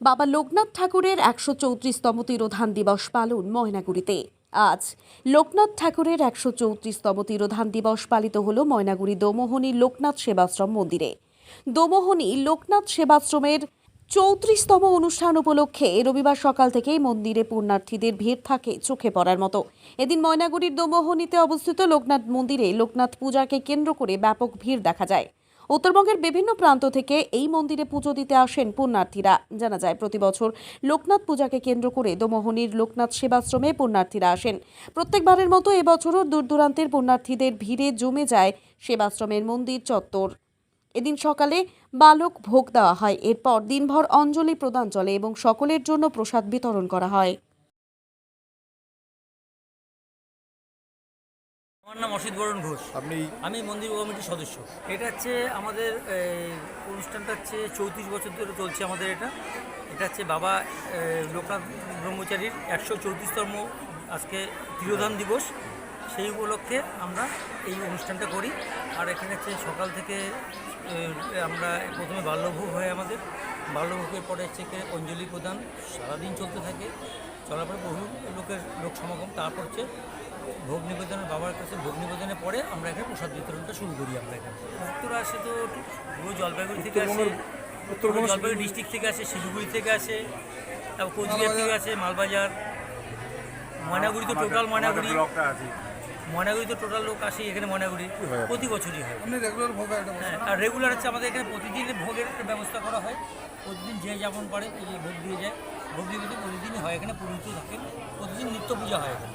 বাবা লোকনাথ ঠাকুরের একশো চৌত্রিশতম তিরোধান দিবস পালন ময়নাগুড়িতে। আজ লোকনাথ ঠাকুরের একশো চৌত্রিশতম তিরোধান দিবস পালিত হল ময়নাগুড়ি দোমোহনী লোকনাথ সেবাশ্রম মন্দিরে। দোমোহনী লোকনাথ সেবাশ্রমের চৌত্রিশতম অনুষ্ঠান উপলক্ষে রবিবার সকাল থেকেই মন্দিরে পুণ্যার্থীদের ভিড় থাকে চোখে পড়ার মতো। এদিন ময়নাগুড়ির দোমোহনীতে অবস্থিত লোকনাথ মন্দিরে লোকনাথ পূজাকে কেন্দ্র করে ব্যাপক ভিড় দেখা যায়। উত্তরবঙ্গের বিভিন্ন প্রান্ত থেকে এই মন্দিরে পুজো দিতে আসেন পুণ্যার্থীরা। জানা যায়, প্রতি বছর লোকনাথ পূজাকে কেন্দ্র করে দোমোহনীর লোকনাথ সেবাশ্রমে পুণ্যার্থীরা আসেন। প্রত্যেকবারের মতো এবছরও দূর দূরান্তের পুণ্যার্থীদের ভিড়ে জমে যায় সেবাশ্রমের মন্দির চত্বর। এদিন সকালে বালক ভোগ দেওয়া হয়। এরপর দিনভর অঞ্জলি প্রদান চলে এবং সকলের জন্য প্রসাদ বিতরণ করা হয়। আমার নাম অসিত বরণ ঘোষ। আপনি আমি মন্দির কমিটির সদস্য। এটা হচ্ছে আমাদের অনুষ্ঠানটা হচ্ছে চৌত্রিশ বছর ধরে চলছে আমাদের এটা। এটা হচ্ছে বাবা লোকনাথ ব্রহ্মচারীর একশো চৌত্রিশতম আজকে তিরোধান দিবস। সেই উপলক্ষে আমরা এই অনুষ্ঠানটা করি। আর এখানে হচ্ছে সকাল থেকে আমরা প্রথমে বাল্যভোগ হয় আমাদের। বাল্যভোগের পরে হচ্ছে কি অঞ্জলি প্রদান। সারাদিন চলতে থাকে। চলার পরে বহু লোকের লোক সমাগম। তারপর হচ্ছে ভোগ নিবেদনের বাবার কাছে ভোগ নিবেদনের পরে আমরা এখানে প্রসাদ বিতরণটা শুরু করি আমরা এখানে। ভক্তরা আসে তো পুরো জলপাইগুড়ি থেকে আসে পুরো জলপাইগুড়ি ডিস্ট্রিক্ট থেকে আসে শিলিগুড়ি থেকে আসে তারপর কোচবিহার থেকে আসে মালবাজার। ময়নাগুড়ি তো টোটাল ময়নাগুড়ি। ময়নাগুড়ি তো টোটাল লোক আসে এখানে ময়নাগুড়ি। প্রতি বছরই হয়। ভোগ হ্যাঁ আর রেগুলার হচ্ছে আমাদের এখানে প্রতিদিন ভোগের একটা ব্যবস্থা করা হয়। প্রতিদিন যে যেমন পারে ভোগ দিয়ে যায়। ভোগ দিয়ে প্রতিদিনই হয় এখানে পুরোহিত থাকে। প্রতিদিন নিত্য পূজা হয় এখানে।